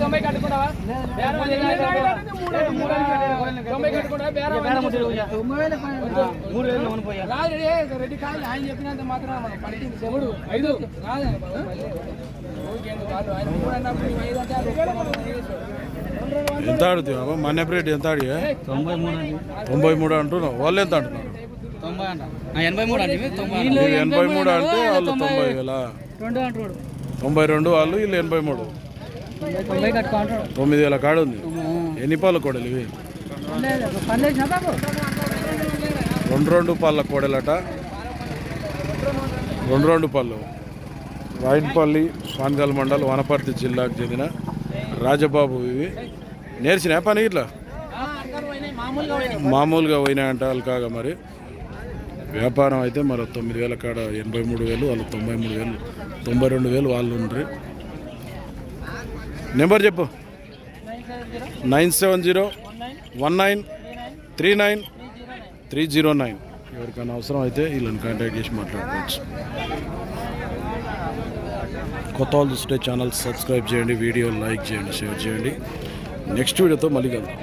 తొంభై కట్టుకుంటావా? బేరం తొంభై రెడీ రెడ్డి కాదు. ఆయన చెప్పినంత మాత్రం పడితే చెవుడు ఐదు. కాదు ఎంత ఆడుతున్నావు మన్యప్రేట్ ఎంత ఆడి తొంభై మూడు తొంభై మూడు అంటున్నావు. వాళ్ళు ఎంత అంటున్నారు? తొంభై అంట. ఆ, ఎనభై మూడు అండి తొంభై నీవు ఎనభై మూడు అంటే వాళ్ళు తొంభై వేల? రెండు అంటాడు తొంభై రెండు వాళ్ళు వీళ్ళు ఎనభై మూడు. తొమ్మిది వేల కాడ ఉంది. ఎన్ని పాల కోడలు ఇవి? రెండు రెండు పళ్ళ కోడలట. రెండు రెండు పళ్ళు రాయిపల్లి పాన్గల్ మండల్ వనపర్తి జిల్లాకు చెందిన రాజబాబు ఇవి. నేర్చిన పని ఇట్లా? మామూలుగా మామూలుగా పోయినాయంట వాళ్ళు కాగా మరి. వ్యాపారం అయితే మరి తొమ్మిది వేల కాడ ఎనభై మూడు వేలు వాళ్ళు తొంభై మూడు వేలు తొంభై రెండు వేలు వాళ్ళు ఉండ్రి. నెంబర్ చెప్పు. Nine seven zero one nine three nine three zero nine. ఎవరికైనా అవసరం అయితే వీళ్ళని కాంటాక్ట్ చేసి మాట్లాడుకోవచ్చు. కొత్త వాళ్ళు చూస్తే ఛానల్ సబ్స్క్రైబ్ చేయండి వీడియో లైక్ చేయండి షేర్ చేయండి. నెక్స్ట్ వీడియోతో మళ్ళీ కలుద్దాం.